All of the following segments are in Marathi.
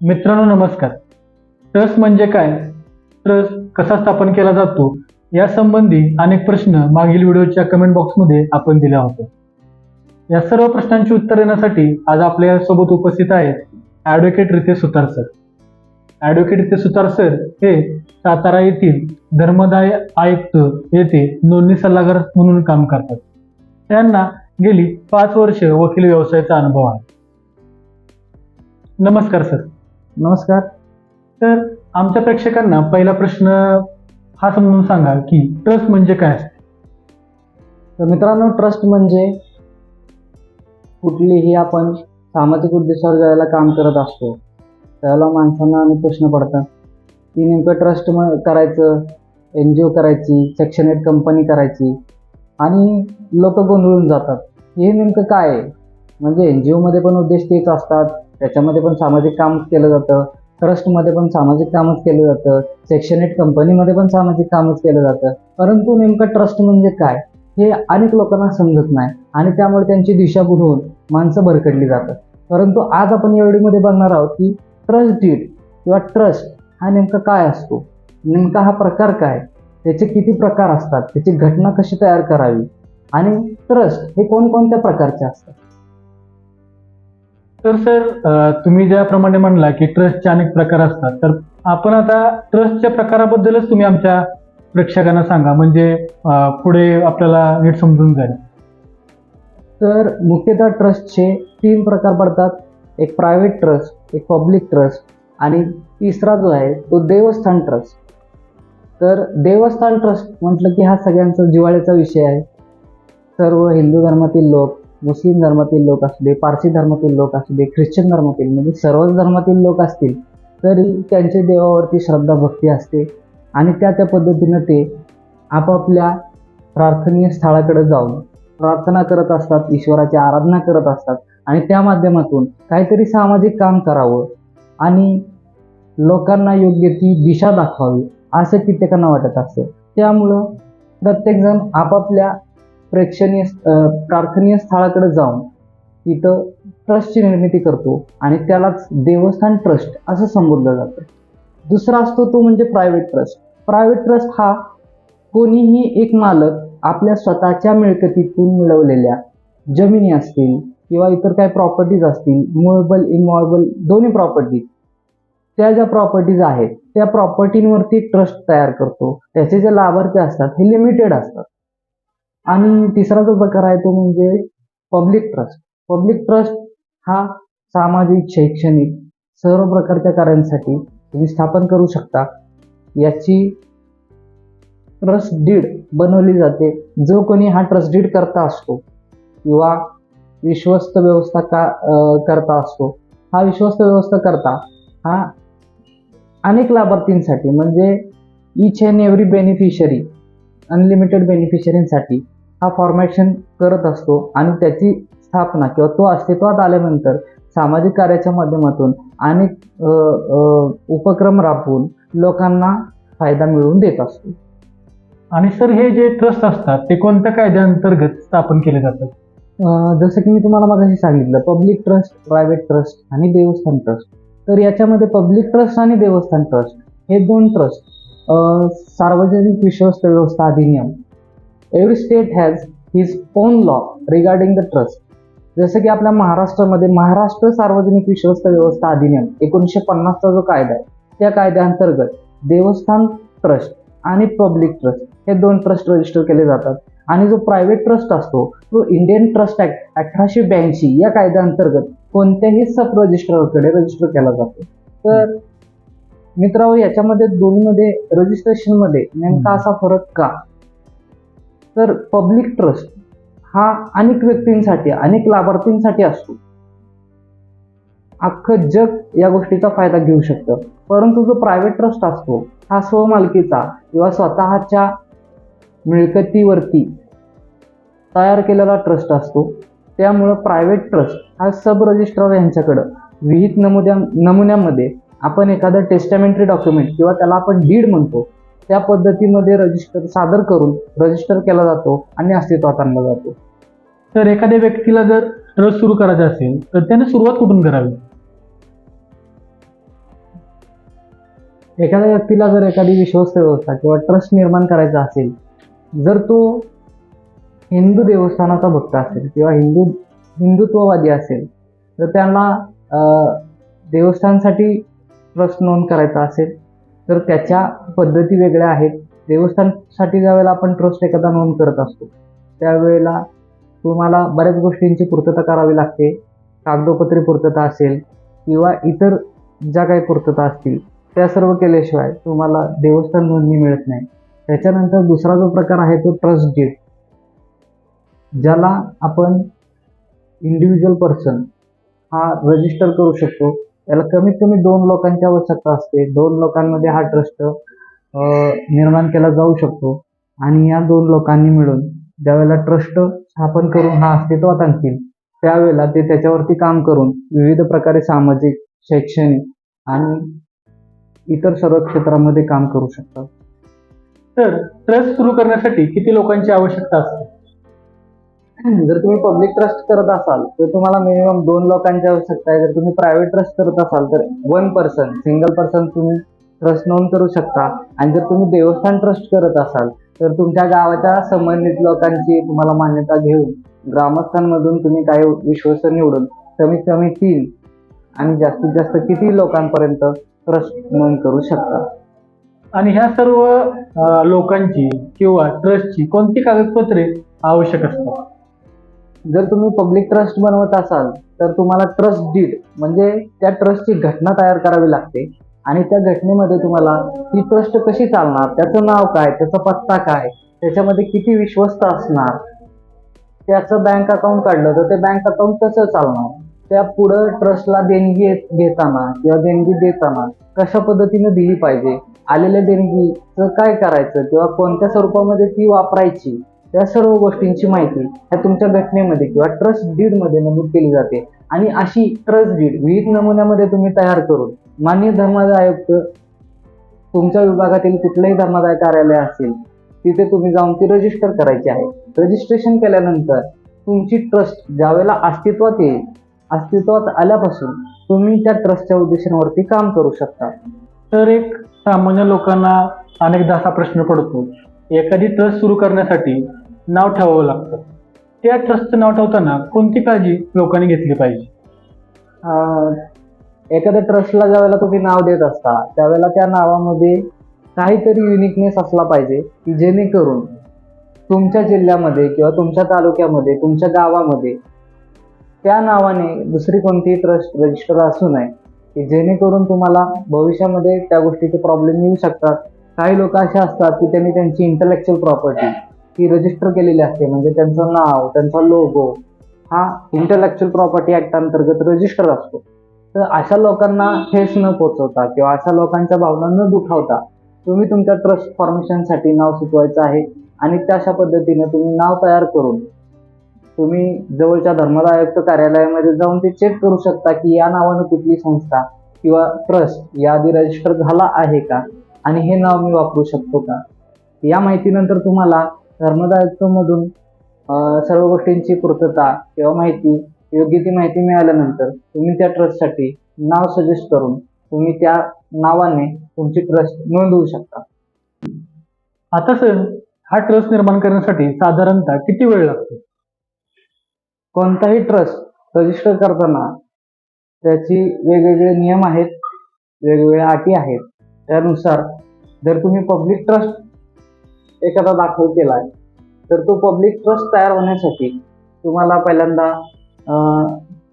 मित्रांनो नमस्कार. ट्रस्ट म्हणजे काय? ट्रस्ट कसा स्थापन केला जातो या संबंधी अनेक प्रश्न मागील व्हिडिओच्या कमेंट बॉक्समध्ये आपण दिला होता. या सर्व प्रश्नांची उत्तर देण्यासाठी आज आपल्यासोबत उपस्थित आहेत advocate Ritesh Sutar sir advocate Ritesh Sutar sir हे सातारा येथील धर्मदाय आयुक्त येथे नोंदणी सल्लागार म्हणून काम करतात. त्यांना गेली पाच वर्ष वकील व्यवसायाचा अनुभव आहे. नमस्कार सर नमस्कार. तर आमच्या प्रेक्षकांना पहिला प्रश्न हा समजून सांगा की ट्रस्ट म्हणजे काय असते? तर मित्रांनो ट्रस्ट म्हणजे कुठलीही आपण सामाजिक उद्देशावर जायला काम करत असतो त्याला माणसांना अनेक प्रश्न पडतात. की नेमकं ट्रस्ट करायचं एन जी ओ करायची सेक्शन एट कंपनी करायची आणि लोक गोंधळून जातात. हे नेमकं काय आहे? म्हणजे एन जी ओमध्ये पण उद्देश तेच असतात. त्याच्यामध्ये पण सामाजिक काम केलं जातं. ट्रस्टमध्ये पण सामाजिक कामच केलं जातं. सेक्शन एट कंपनीमध्ये पण सामाजिक कामच केलं जातं. परंतु नेमकं ट्रस्ट म्हणजे काय? हे अनेक लोकांना समजत नाही आणि त्यामुळे त्यांची दिशाभूल होऊन माणसं भरकडली जातात. परंतु आज आपण या व्हिडिओमध्ये बघणार आहोत की ट्रस्ट डीड किंवा ट्रस्ट हा नेमका काय असतो? नेमका हा प्रकार काय? त्याचे किती प्रकार असतात? त्याची घटना कशी तयार करावी? आणि ट्रस्ट हे कोणकोणत्या प्रकारचे असतात? तर सर तुम्ही ज्याप्रमाणे म्हणला की ट्रस्टचे अनेक प्रकार असतात तर आपण आता ट्रस्टच्या प्रकाराबद्दलच तुम्ही आमच्या प्रेक्षकांना सांगा. म्हणजे पुढे आपल्याला नीट समजून जाईल. तर मुख्यतः ट्रस्टचे तीन प्रकार पडतात. एक प्रायव्हेट ट्रस्ट एक पब्लिक ट्रस्ट आणि तिसरा जो आहे तो देवस्थान ट्रस्ट. तर देवस्थान ट्रस्ट म्हटलं की हा सगळ्यांचा जिव्हाळ्याचा विषय आहे. सर्व हिंदू धर्मातील लोक मुस्लिम धर्मातील लोक असू दे पारसी धर्मातील लोक असू दे ख्रिश्चन धर्मातील म्हणजे सर्वच धर्मातील लोक असतील तरी त्यांच्या देवावरती श्रद्धा भक्ती असते. आणि त्या त्या पद्धतीनं ते आपापल्या प्रार्थनीय स्थळाकडे जाऊन प्रार्थना करत असतात ईश्वराची आराधना करत असतात. आणि त्या माध्यमातून काहीतरी सामाजिक काम करावं आणि लोकांना योग्य ती दिशा दाखवावी असं कित्येकांना वाटत असतं. त्यामुळं प्रत्येकजण आपापल्या प्रेक्षणीय प्रार्थनीय स्थळाकडे जाऊन तिथं ट्रस्टची निर्मिती करतो आणि त्यालाच देवस्थान ट्रस्ट असं संबोधलं जातं. दुसरा असतो तो म्हणजे प्रायव्हेट ट्रस्ट प्रायव्हेट ट्रस्ट हा कोणीही एक मालक आपल्या स्वतःच्या मिळकतीतून मिळवलेल्या जमिनी असतील किंवा इतर काही प्रॉपर्टीज असतील मुवेबल इमॉवेबल दोन्ही प्रॉपर्टीज त्या ज्या प्रॉपर्टीज आहेत त्या प्रॉपर्टींवरती ट्रस्ट तयार करतो. त्याचे जे लाभार्थी असतात हे लिमिटेड असतात. आणि तिसरा जो प्रकार आहे तो म्हणजे पब्लिक ट्रस्ट पब्लिक ट्रस्ट हा सामाजिक शैक्षणिक सर्व प्रकारच्या कार्यांसाठी तुम्ही स्थापन करू शकता. याची ट्रस्ट डीड बनवली जाते. जो कोणी हा ट्रस्ट डीड करता असतो किंवा विश्वस्त व्यवस्था का करता असतो हा विश्वस्त व्यवस्था करता हा अनेक लाभार्थींसाठी म्हणजे each and every beneficiary unlimited बेनिफिशरींसाठी हा फॉर्मॅशन करत असतो आणि त्याची स्थापना किंवा तो अस्तित्वात आल्यानंतर सामाजिक कार्याच्या माध्यमातून अनेक उपक्रम राबवून लोकांना फायदा मिळवून देत असतो. आणि सर हे जे ट्रस्ट असतात ते कोणत्या कायद्याअंतर्गत स्थापन केले जातात? जसं की मी तुम्हाला मागाशी सांगितलं पब्लिक ट्रस्ट प्रायव्हेट ट्रस्ट आणि देवस्थान ट्रस्ट तर याच्यामध्ये पब्लिक ट्रस्ट आणि देवस्थान ट्रस्ट हे दोन ट्रस्ट सार्वजनिक विश्वस्त व्यवस्था अधिनियम. Every state has his own law regarding the trust जसं की आपल्या महाराष्ट्रामध्ये महाराष्ट्र सार्वजनिक विश्वस्त व्यवस्था अधिनियम एकोणीसशे पन्नासचा जो कायदा आहे त्या कायद्याअंतर्गत देवस्थान ट्रस्ट आणि पब्लिक ट्रस्ट हे दोन ट्रस्ट रजिस्टर केले जातात. आणि जो प्रायव्हेट ट्रस्ट असतो तो इंडियन ट्रस्ट ऍक्ट अठराशे ब्याऐंशी या कायद्याअंतर्गत कोणत्याही सब रजिस्ट्रारकडे रजिस्टर केला जातो. तर मित्रांनो याच्यामध्ये दोन्हीमध्ये रजिस्ट्रेशनमध्ये नेमका असा फरक का? तर पब्लिक ट्रस्ट हा अनेक व्यक्तींसाठी अनेक लाभार्थींसाठी असतो. अख्खं जग या गोष्टीचा फायदा घेऊ शकतं. परंतु जो प्रायव्हेट ट्रस्ट असतो हा स्वमालकीचा किंवा स्वतःच्या मिळकतीवरती तयार केलेला ट्रस्ट असतो. त्यामुळं प्रायव्हेट ट्रस्ट हा सब रजिस्ट्रार यांच्याकडं. विहित नमुद्या नमुन्यामध्ये आपण एखादं टेस्टामेंटरी डॉक्युमेंट किंवा त्याला आपण डीड म्हणतो त्या पद्धतीमध्ये रजिस्टर सादर करून रजिस्टर केला जातो आणि अस्तित्वात आणला जातो. तर एखाद्या व्यक्तीला जर ट्रस्ट सुरू करायचा असेल तर त्याने सुरुवात कुठून करावी? एखाद्या व्यक्तीला जर एखादी विश्वस्त व्यवस्था किंवा ट्रस्ट निर्माण करायचा असेल जर तो हिंदू देवस्थानाचा भक्त असेल किंवा हिंदू हिंदुत्ववादी असेल तर त्यांना देवस्थानसाठी ट्रस्ट नोंद करायचा असेल तर त्याच्या पद्धती वेगळ्या आहेत. देवस्थानसाठी ज्यावेळेला आपण ट्रस्ट एखादा नोंद करत असतो त्यावेळेला तुम्हाला बऱ्याच गोष्टींची पूर्तता करावी लागते. कागदोपत्री पूर्तता असेल किंवा इतर ज्या काही पूर्तता असतील त्या सर्व केल्याशिवाय तुम्हाला देवस्थान नोंदणी मिळत नाही. त्याच्यानंतर दुसरा जो प्रकार आहे तो ट्रस्ट डीड ज्याला आपण इंडिव्हिज्युअल पर्सन हा रजिस्टर करू शकतो. त्याला कमीत कमी दोन लोकांची आवश्यकता असते. दोन लोकांमध्ये हा ट्रस्ट निर्माण केला जाऊ शकतो. आणि या दोन लोकांनी मिळून ज्यावेळेला ट्रस्ट स्थापन करून हा अस्तित्वात आणतील त्यावेळेला ते त्याच्यावरती काम करून विविध प्रकारे सामाजिक शैक्षणिक आणि इतर सर्व क्षेत्रामध्ये काम करू शकतात. तर ट्रस्ट सुरू करण्यासाठी किती लोकांची आवश्यकता असते? जर तुम्ही पब्लिक ट्रस्ट करत असाल तर तुम्हाला मिनिमम दोन लोकांची आवश्यकता आहे. जर तुम्ही प्रायव्हेट ट्रस्ट करत असाल तर वन पर्सन सिंगल पर्सन तुम्ही ट्रस्ट नोंद करू शकता. आणि जर तुम्ही देवस्थान ट्रस्ट करत असाल तर तुमच्या गावाच्या संबंधित लोकांची तुम्हाला मान्यता घेऊन ग्रामस्थांमधून तुम्ही काही विश्वस्त निवडून कमीत कमी तीन आणि जास्तीत जास्त किती लोकांपर्यंत ट्रस्ट नोंद करू शकता. आणि ह्या सर्व लोकांची किंवा ट्रस्टची कोणती कागदपत्रे आवश्यक असतात? जर तुम्ही पब्लिक ट्रस्ट बनवत असाल तर तुम्हाला ट्रस्ट डीड म्हणजे त्या ट्रस्टची घटना तयार करावी लागते. आणि त्या घटनेमध्ये तुम्हाला ती ट्रस्ट कशी चालणार त्याचं नाव काय त्याचा पत्ता काय त्याच्यामध्ये किती विश्वस्त असणार त्याचं बँक अकाउंट काढलं तर ते बँक अकाउंट कसं चालणार? त्या पुढं ट्रस्टला देणगी घेताना किंवा देणगी देताना कशा पद्धतीने दिली पाहिजे? आलेल्या देणगीचं काय करायचं? किंवा कोणत्या स्वरूपामध्ये ती वापरायची? या सर्व गोष्टींची माहिती ह्या तुमच्या घटनेमध्ये किंवा ट्रस्ट डीडमध्ये नमूद केली जाते. आणि अशी ट्रस्ट डीड विविध नमुन्यामध्ये तुम्ही तयार करून मान्य धर्मादाय आयुक्त तुमच्या विभागातील कुठलंही धर्मादाय कार्यालय असेल तिथे तुम्ही जाऊन ती रजिस्टर करायची आहे. रजिस्ट्रेशन केल्यानंतर तुमची ट्रस्ट ज्यावेळेला अस्तित्वात येईल अस्तित्वात आल्यापासून तुम्ही त्या ट्रस्टच्या उद्देशांवरती काम करू शकता. तर एक सामान्य लोकांना अनेकदा असा प्रश्न पडतो एखादी ट्रस्ट सुरू करण्यासाठी नाव ठेवावं लागतं. त्या ट्रस्टचं नाव ठेवताना कोणती काळजी लोकांनी घेतली पाहिजे? एखाद्या ट्रस्टला ज्यावेळेला तुम्ही नाव देत असता त्यावेळेला त्या नावामध्ये काहीतरी युनिकनेस असला पाहिजे की जेणेकरून तुमच्या जिल्ह्यामध्ये किंवा तुमच्या तालुक्यामध्ये तुमच्या गावामध्ये त्या नावाने दुसरी कोणतीही ट्रस्ट रजिस्टर असू नये की जेणेकरून तुम्हाला भविष्यामध्ये त्या गोष्टीचे प्रॉब्लेम येऊ शकतात. काही लोक असे असतात की त्यांनी त्यांची इंटलेक्च्युअल प्रॉपर्टी ही रजिस्टर केलेली असते. म्हणजे त्यांचं नाव त्यांचा लोगो हा इंटलेक्च्युअल प्रॉपर्टी ऍक्ट अंतर्गत रजिस्टर असतो. तर अशा लोकांना ठेस न पोचवता किंवा अशा लोकांच्या भावना न दुखावता तुम्ही तुमच्या ट्रस्ट फॉर्मेशनसाठी नाव सुचवायचं आहे आणि तशा पद्धतीने तुम्ही नाव तयार करून तुम्ही जवळच्या धर्मदाय आयुक्त कार्यालयामध्ये जाऊन ते चेक करू शकता की या नावानं कुठली संस्था किंवा ट्रस्ट या आधी रजिस्टर झाला आहे का? आणि हे नाव मी वापरू शकतो का? या माहितीनंतर तुम्हाला धर्मादाय आयुक्तमधून अं, सर्व गोष्टींची पूर्तता किंवा माहिती योग्य ती माहिती मिळाल्यानंतर तुम्ही त्या ट्रस्टसाठी नाव सजेस्ट करून तुम्ही त्या नावाने तुमची ट्रस्ट नोंदवू शकता. आता सर हा ट्रस्ट निर्माण करण्यासाठी साधारणतः किती वेळ लागतो? कोणताही ट्रस्ट रजिस्टर करताना त्याची वेगवेगळे नियम आहेत वेगवेगळ्या अटी आहेत. त्यानुसार जर तुम्ही पब्लिक ट्रस्ट एखादा दाखल केलाय तर तो पब्लिक ट्रस्ट तयार होण्यासाठी तुम्हाला पहिल्यांदा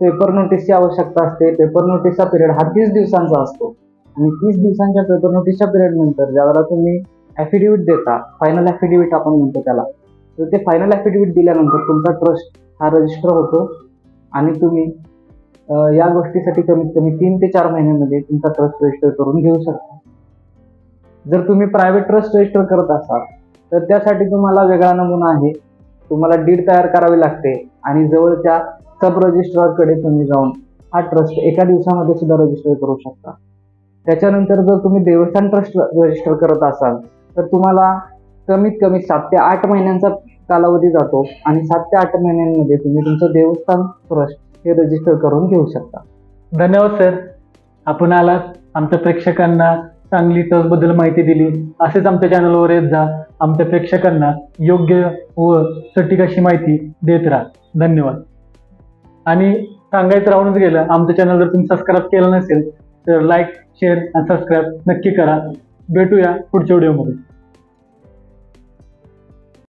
पेपर नोटीसची आवश्यकता असते. पेपर नोटीसचा पिरियड हा तीस दिवसांचा असतो. आणि तीस दिवसांच्या पेपर नोटीसच्या पिरियड नंतर ज्यावेळेला तुम्ही ॲफिडेविट देता फायनल ॲफिडेविट आपण म्हणतो त्याला तर ते फायनल ॲफिडेविट दिल्यानंतर तुमचा ट्रस्ट हा रजिस्टर होतो. आणि तुम्ही या गोष्टीसाठी कमीत कमी तीन ते चार महिन्यामध्ये तुमचा ट्रस्ट रजिस्टर करून घेऊ शकता. जर तुम्ही प्रायव्हेट ट्रस्ट रजिस्टर करत असाल तर त्यासाठी तुम्हाला वेगळा नमुना आहे. तुम्हाला डीड तयार करावी लागते आणि जवळच्या सब रजिस्ट्रारकडे तुम्ही जाऊन हा ट्रस्ट एका दिवसामध्ये सुद्धा रजिस्टर करू शकता. त्याच्यानंतर जर तुम्ही देवस्थान ट्रस्ट रजिस्टर करत असाल तर तुम्हाला कमीत कमी सात ते आठ महिन्यांचा कालावधी जातो आणि सात ते आठ महिन्यांमध्ये तुम्ही तुमचं देवस्थान ट्रस्ट हे रजिस्टर करून घेऊ शकता. धन्यवाद सर आपण आलात. आमच्या प्रेक्षकांना चांगली टसबद्दल माहिती दिली. असेच आमच्या चॅनलवर येत जा. आमच्या प्रेक्षकांना योग्य व सटीक अशी माहिती देत राहा. धन्यवाद. आणि सांगायचं राहूनच गेलं आमचं चॅनल जर तुम्ही सबस्क्राईब केलं नसेल तर लाईक शेअर आणि सबस्क्राईब नक्की करा. भेटूया पुढच्या व्हिडिओमध्ये